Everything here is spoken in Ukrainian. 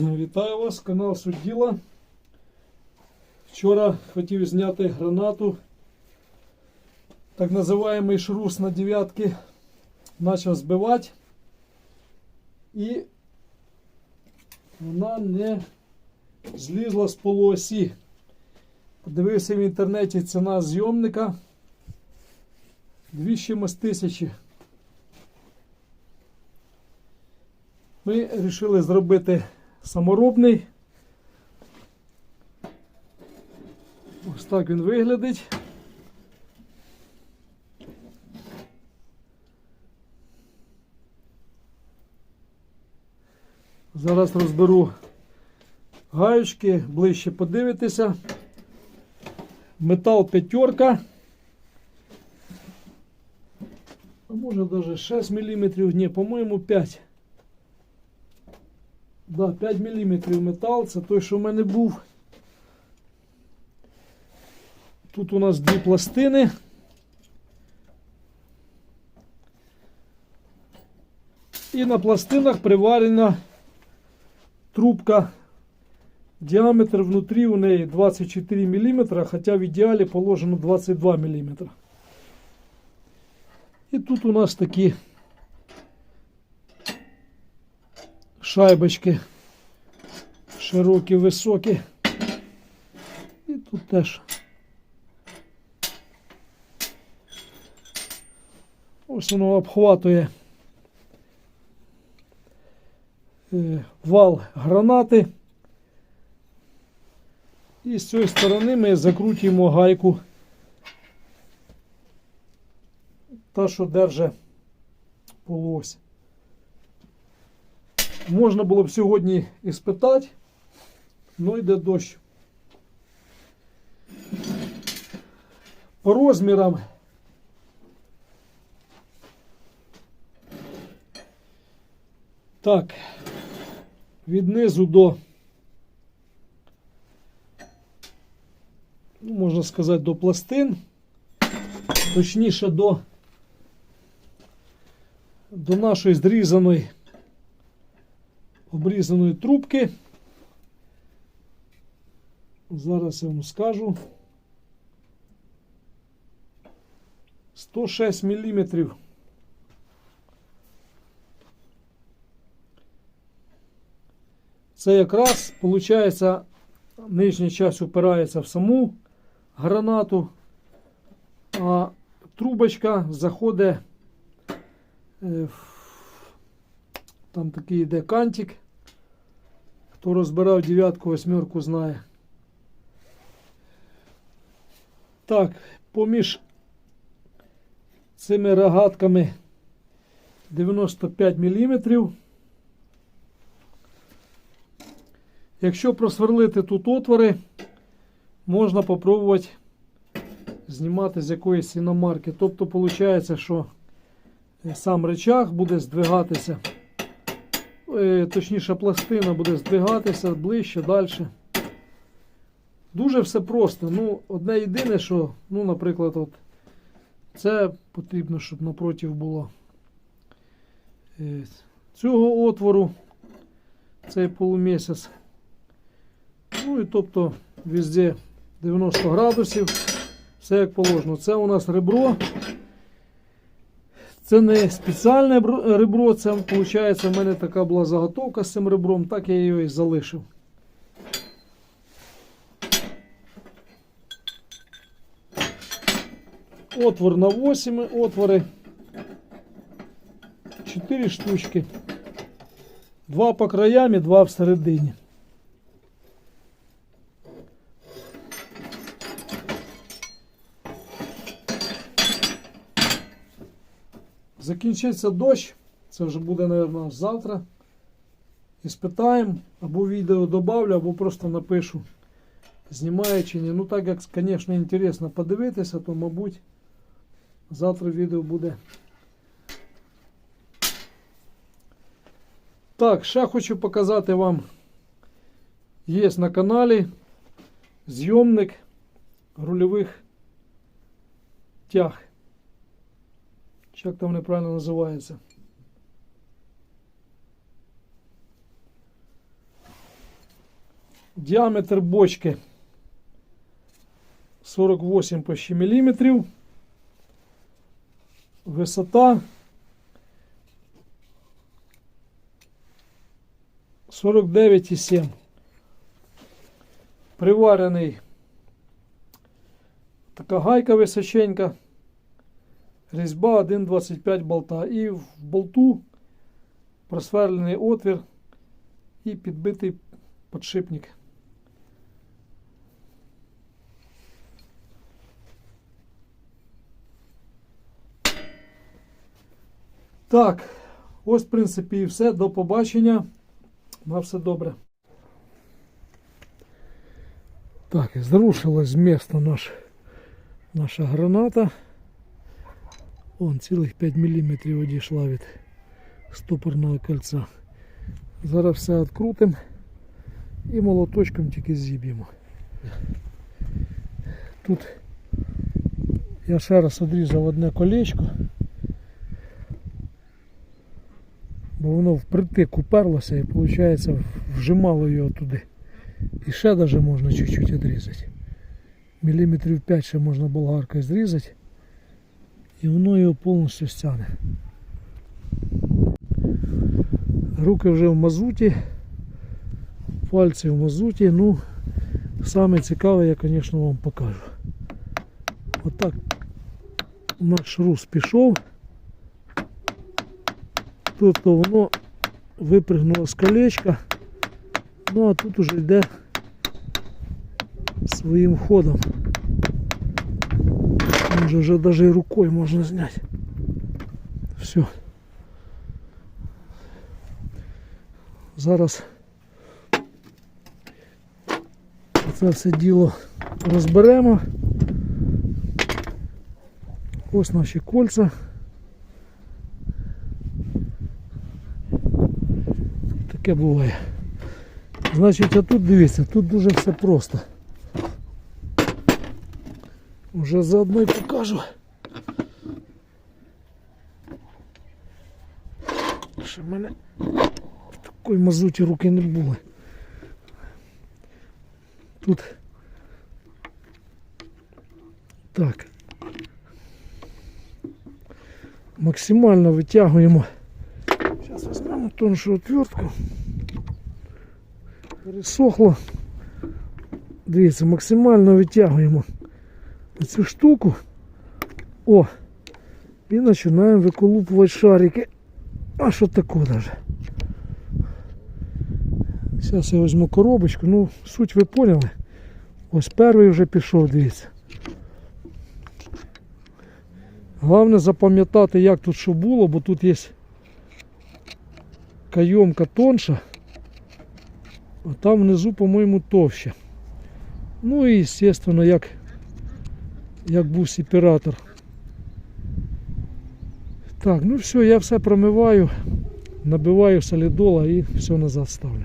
Вітаю вас, канал Судділа. Вчора хотів зняти гранату. Так називаємий шрус на дев'ятки. Почав збивати. І вона не злізла з полуосі. Подивився в інтернеті ціна зйомника 2 з тисячі. Ми вирішили зробити саморобний. Ось так він виглядить. Зараз розберу гаючки, ближче подивитися. Метал п'ятерка. А може навіть 6 мм, ні, по-моєму 5. Да, 5 мм метал, це той, що в мене був. Тут у нас дві пластини. І на пластинах приварена трубка. Діаметр внутрі у неї 24 мм, хоча в ідеалі положено 22 мм. І тут у нас такі шайбочки широкі, високі. І тут теж. Ось воно обхватує е, вал гранати. І з цієї сторони ми закрутимо гайку. Та, що держить полуось. Можна було б сьогодні і спитати, але йде дощ. По розмірам так, від низу до, ну, можна сказати, до пластин, точніше до, до нашої зрізаної обрізаної трубки. Зараз я вам скажу. 106 мм. Це якраз, виходить, нижня часть упирається в саму гранату, а трубочка заходить е, в там такий йде кантик. Хто розбирав дев'ятку, восьмерку знає. Так, поміж цими рогатками 95 мм. Якщо просверлити тут отвори, можна попробувати знімати з якоїсь іномарки. Тобто, виходить, що сам речах буде здвигатися. Е, точніше пластина буде здвигатися ближче, далі. Дуже все просто. Ну, Одне єдине, що, ну, наприклад, от, це потрібно, щоб напротив було е, цього отвору, цей полумісяць. Ну і тобто везде 90 градусів, все як положено. Це у нас ребро. Це не спеціальне ребро, це виходить, в мене така була заготовка з цим ребром, так я її і залишив. Отвор на 8 отвори. 4 штучки. Два по краям і два всередині. Закінчиться дощ, це вже буде, мабуть, завтра. І спитаємо, або відео добавлю, або просто напишу, знімаю чи ні. Ну так як, звісно, інтересно подивитися, то, мабуть, завтра відео буде. Так, ще хочу показати вам. Є на каналі зйомник рульових тяг. Чи як там вони правильно називаються? Діаметр бочки 48 почти міліметрів. Висота 49,7. Приварений така гайка височенька. Різьба 1,25 болта. І в болту просверлений отвір і підбитий подшипник. Так, ось, в принципі, і все. До побачення. На все добре. Так, зрушилась з міста наш, наша граната. Вон цілих 5 мм одійшла від стопорного кольця. Зараз все відкрутимо і молоточком тільки зіб'ємо. Тут я ще раз відрізав одне колечко, бо воно впритик уперлося і виходить вжимало його туди. І ще навіть можна чуть-чуть відрізати. Міліметрів 5 ще можна болгаркою зрізати. І воно його повністю стягне. Руки вже в мазуті, пальці в мазуті. Ну, саме цікаве я, звісно, вам покажу. Отак наш рус пішов. Тобто воно випрыгнуло з колечка. Ну а тут уже йде своїм ходом. Може вже навіть і рукою можна зняти. Все. Зараз це все діло розберемо. Ось наші кольця. Таке буває. Значить, а тут дивіться, тут дуже все просто. Уже заодно й покажу. Що в мене в такої мазуті руки не були. Тут так. Максимально витягуємо. Зараз візьмемо тоншу отвертку. Пересохло. Дивіться, максимально витягуємо цю штуку. О! І починаємо виколупувати шарики. А що таке даже? Зараз я візьму коробочку, ну суть ви поняли. Ось перший вже пішов, дивіться. Головне запам'ятати, як тут що було, бо тут є кайомка тонша, а там внизу, по-моєму, товще. Ну і, звісно, як, як був сепаратор. Так, ну все, я все промиваю, набиваю солідола і все назад ставлю.